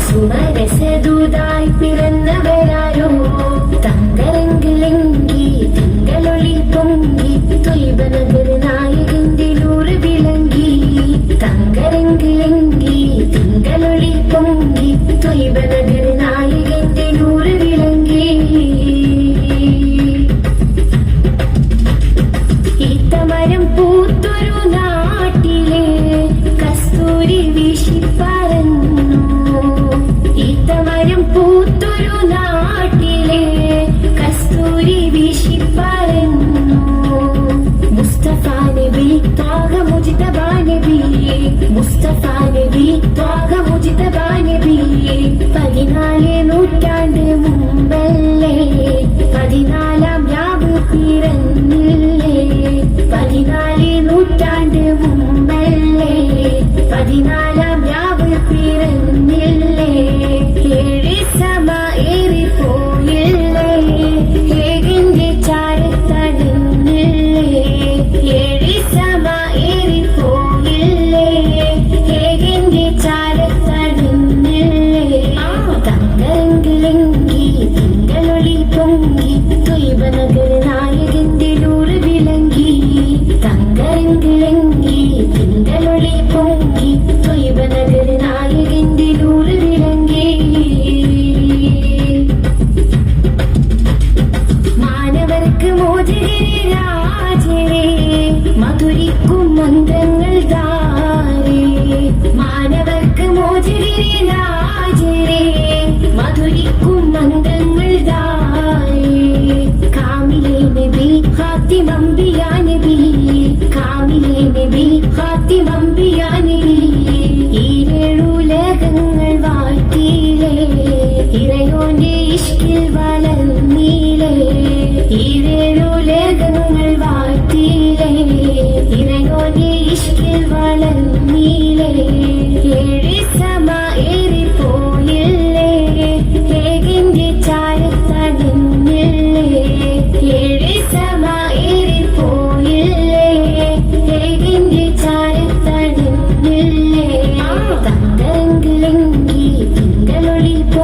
സുമരസദൂതായി പിറന്നവരാരോ തങ്കരങ്കിലെങ്കി തിങ്കളൊളി പൊങ്കി ദ്വൈപനഗര നായകന്റെ നൂറ് വിളങ്കി തങ്കരങ്കിലെങ്കി തിങ്കളൊളി പൊങ്കി ദ്വൈപനഗര നായക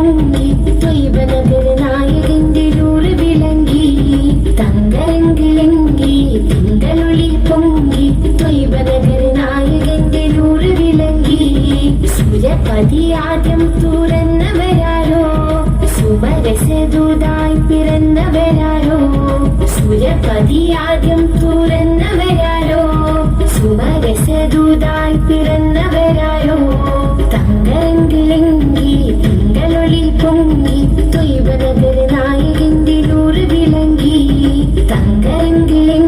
തിളങ്ങി ദൈവന പെരുനായകന്റെ രൂറ് വിളങ്ങി തങ്കരങ്കിളങ്കി തിങ്കളൊളി പൊങ്കി ദൈവന പെരുനായകന്റെ രൂറ് വിളങ്ങി സൂര്യപതിയാദ്യം തുറന്നവരാരോ? സുമരസദൂതായി പിറന്നവരാരോ? സൂര്യപതിയാദ്യം തുറന്നവരാരോ? സുമരസദൂതാൽ പിറന്നവരായോ? തങ്കരങ്കിലെങ്കി തിങ്കളൊളി പൊങ്ങി തൊയ്വനഗര നായകന്റെ നൂറ് വിളങ്ങി തങ്കരങ്കിലെങ്കി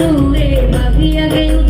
দূরে ভাবিয়া গেল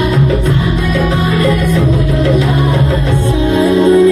Sandra Manes, who you love.